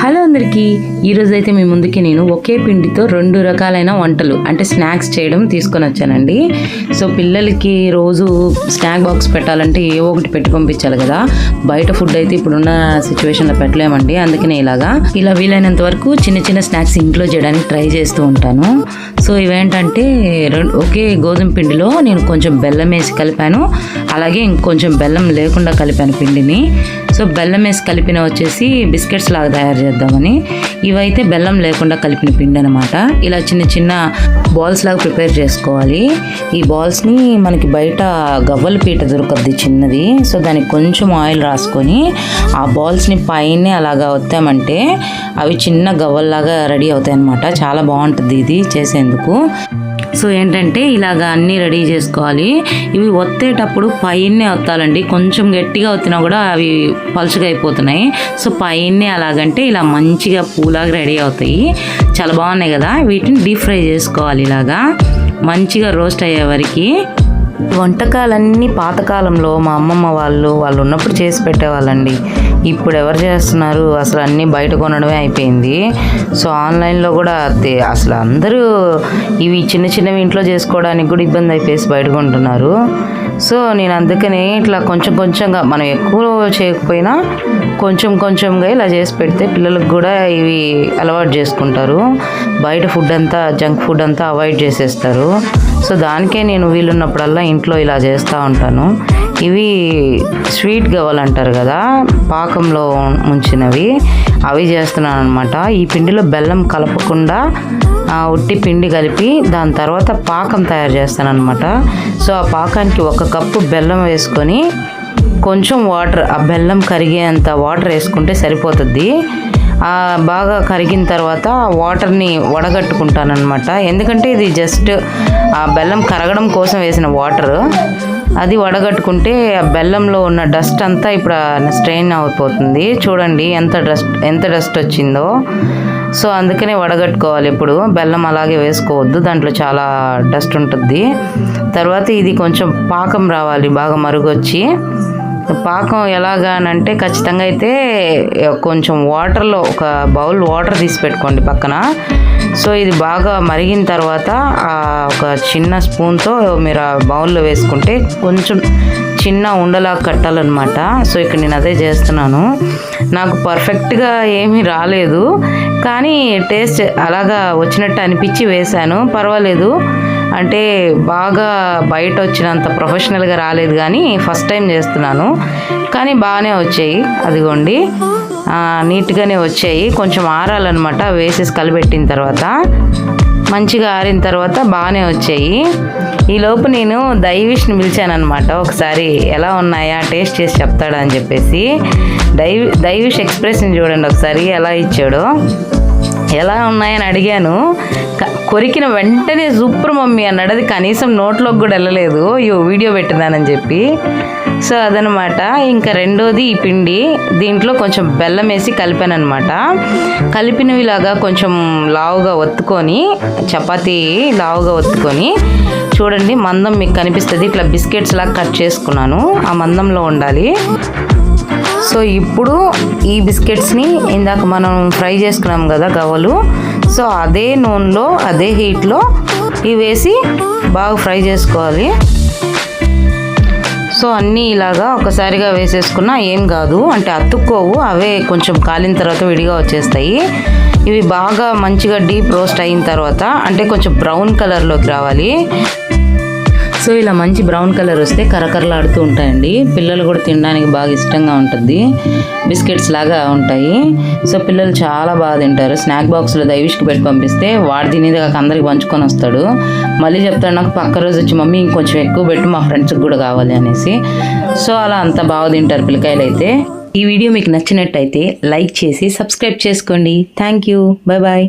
Hello అందరికీ ఈరోజు అయితే మీ ముందుకి నేను ఒకే పిండితో రెండు రకాలైన వంటలు అంటే స్నాక్స్ చేయడం తీసుకొని వచ్చానండి. సో పిల్లలకి రోజు స్నాక్ బాక్స్ పెట్టాలంటే ఏ ఒకటి పెట్టి పంపించాలి కదా. బయట ఫుడ్ అయితే ఇప్పుడున్న సిచ్యువేషన్లో పెట్టలేమండి అందుకనే ఇలాగా. ఇలా వీలైనంత వరకు చిన్న చిన్న స్నాక్స్ ఇంట్లో చేయడానికి ట్రై చేస్తూ ఉంటాను. సో ఇవేంటంటే రెండు ఒకే గోధుమ పిండిలో నేను కొంచెం బెల్లం వేసి కలిపాను. అలాగే ఇంకొంచెం బెల్లం లేకుండా కలిపాను పిండిని. సో బెల్లం వేసి కలిపిన వచ్చేసి బిస్కెట్స్ లాగా తయారు చేద్దామని ఇవైతే బెల్లం లేకుండా కలిపిన పిండి అనమాట ఇలా చిన్న చిన్న బాల్స్ లాగా ప్రిపేర్ చేసుకోవాలి. ఈ బాల్స్ని మనకి బయట గవ్వల పీట దొరకద్ది చిన్నది. సో దానికి కొంచెం ఆయిల్ రాసుకొని ఆ బాల్స్ని పైనే అలాగా వత్తామంటే అవి చిన్న గవ్వల్లాగా రెడీ అవుతాయి అనమాట చాలా బాగుంటుంది ఇది చేసేందుకు. సో ఏంటంటే ఇలాగ అన్నీ రెడీ చేసుకోవాలి. ఇవి ఒత్తేటప్పుడు పైనే ఒత్తాలండి. కొంచెం గట్టిగా ఒత్తినా కూడా అవి పలుచగా అయిపోతున్నాయి. సో పైనే అలాగంటే ఇలా మంచిగా పూలాగా రెడీ అవుతాయి. చాలా బాగున్నాయి కదా. వీటిని డీప్ ఫ్రై చేసుకోవాలి ఇలాగా. మంచిగా రోస్ట్ అయ్యే వరకు. వంటకాలన్నీ పాతకాలంలో మా అమ్మమ్మ వాళ్ళు వాళ్ళు ఉన్నప్పుడు చేసి పెట్టేవాళ్ళండి. ఇప్పుడు ఎవరు చేస్తున్నారు? అసలు అన్నీ బయట కొనడమే అయిపోయింది. సో ఆన్లైన్లో కూడా అసలు అందరూ ఇవి చిన్న చిన్నవి ఇంట్లో చేసుకోవడానికి కూడా ఇబ్బంది అయిపోయేసి బయట కొంటున్నారు. సో నేను అందుకనే ఇట్లా కొంచెం కొంచెంగా మనం ఎక్కువ చేయకపోయినా కొంచెం కొంచెంగా ఇలా చేసి పెడితే పిల్లలకు కూడా ఇవి అలవాటు చేసుకుంటారు. బయట ఫుడ్ అంతా జంక్ ఫుడ్ అంతా అవాయిడ్ చేసేస్తారు. సో దానికే నేను వీలున్నప్పుడల్లా ఇంట్లో ఇలా చేస్తూ ఉంటాను. ఇవి స్వీట్ గవ్వలంటారు కదా పాకంలో ముంచినవి. అవి చేస్తున్నాను అనమాట ఈ పిండిలో బెల్లం కలపకుండా ఉట్టి పిండి కలిపి దాని తర్వాత పాకం తయారు చేస్తాను అనమాట సో ఆ పాకానికి ఒక కప్పు బెల్లం వేసుకొని కొంచెం వాటర్ ఆ బెల్లం కరిగేంత వాటర్ వేసుకుంటే సరిపోతుంది. బాగా కరిగిన తర్వాత వాటర్ని వడగట్టుకుంటానమాట ఎందుకంటే ఇది జస్ట్ ఆ బెల్లం కరగడం కోసం వేసిన వాటర్. అది వడగట్టుకుంటే ఆ బెల్లంలో ఉన్న డస్ట్ అంతా ఇప్పుడు స్ట్రెయిన్ అయిపోతుంది. చూడండి ఎంత డస్ట్ ఎంత డస్ట్ వచ్చిందో. సో అందుకనే వడగట్టుకోవాలి ఇప్పుడు. బెల్లం అలాగే వేసుకోవద్దు దాంట్లో చాలా డస్ట్ ఉంటుంది. తర్వాత ఇది కొంచెం పాకం రావాలి బాగా మరుగొచ్చి. పాకం ఎలాగానంటే ఖచ్చితంగా అయితే కొంచెం వాటర్లో ఒక బౌల్ వాటర్ తీసి పెట్టుకోండి పక్కన. సో ఇది బాగా మరిగిన తర్వాత ఆ ఒక చిన్న స్పూన్తో మీరు ఆ బౌల్లో వేసుకుంటే కొంచెం చిన్న ఉండలా కట్టాలన్నమాట. సో ఇక్కడ నేను అదే చేస్తున్నాను. నాకు పర్ఫెక్ట్గా ఏమీ రాలేదు. కానీ టేస్ట్ అలాగా వచ్చినట్టు అనిపించి వేశాను. పర్వాలేదు. అంటే బాగా బయట వచ్చినంత ప్రొఫెషనల్గా రాలేదు కానీ ఫస్ట్ టైం చేస్తున్నాను. కానీ బాగానే వచ్చాయి. అదిగోండి. నీట్గానే వచ్చాయి. కొంచెం ఆరాలన్నమాట. వేసేసి కలిపెట్టిన తర్వాత. మంచిగా ఆరిన తర్వాత బాగానే వచ్చాయి. ఈ లోపు నేను దైవిష్ని పిలిచానమాట ఒకసారి ఎలా ఉన్నాయా? టేస్ట్ చేసి చెప్తాడా అని చెప్పేసి. దైవి దైవిష్ ఎక్స్ప్రెషన్ చూడండి ఒకసారి. ఎలా ఇచ్చాడో. ఎలా ఉన్నాయని అడిగాను. కొరికిన వెంటనే సూపర్ మమ్మీ అన్నాడు అది కనీసం నోట్లోకి కూడా వెళ్ళలేదు. అయ్యో వీడియో పెట్టినానని చెప్పి. సో అదనమాట. ఇంకా రెండోది ఈ పిండి. దీంట్లో కొంచెం బెల్లం వేసి కలిపాను అనమాట కలిపినవిలాగా కొంచెం లావుగా ఒత్తుకొని చపాతీ లావుగా ఒత్తుకొని చూడండి మందం మీకు కనిపిస్తుంది. ఇట్లా బిస్కెట్స్ లాగా కట్ చేసుకున్నాను. ఆ మందంలో ఉండాలి. సో ఇప్పుడు ఈ బిస్కెట్స్ని ఇందాక మనం ఫ్రై చేసుకున్నాం కదా గవ్వలు సో అదే నూనెలో అదే హీట్లో ఇవి వేసి బాగా ఫ్రై చేసుకోవాలి. సో అన్నీ ఇలాగా ఒకసారిగా వేసేసుకున్నా ఏం కాదు. అంటే అతుక్కోవు అవే కొంచెం కాలిన తర్వాత విడిగా వచ్చేస్తాయి. ఇవి బాగా మంచిగా డీప్ రోస్ట్ అయిన తర్వాత అంటే కొంచెం బ్రౌన్ కలర్లోకి రావాలి. సో ఇలా మంచి బ్రౌన్ కలర్ వస్తే కరకరలాడుతూ ఉంటాయండి. పిల్లలు కూడా తినడానికి బాగా ఇష్టంగా ఉంటుంది. బిస్కెట్స్ లాగా ఉంటాయి. సో పిల్లలు చాలా బాగా తింటారు. స్నాక్ బాక్స్లో దైవిష్కి పెట్టి పంపిస్తే వాడు తినేది కాక అందరికి పంచుకొని వస్తాడు. మళ్ళీ చెప్తాడు నాకు పక్క రోజు వచ్చి మమ్మీ ఇంకొంచెం ఎక్కువ పెట్టు మా ఫ్రెండ్స్కి కూడా కావాలి అనేసి. సో అలా అంత బాగా తింటారు పిల్లకాయలు అయితే ఈ వీడియో మీకు నచ్చినట్టయితే లైక్ చేసి సబ్స్క్రైబ్ చేసుకోండి. Thank you. Bye bye.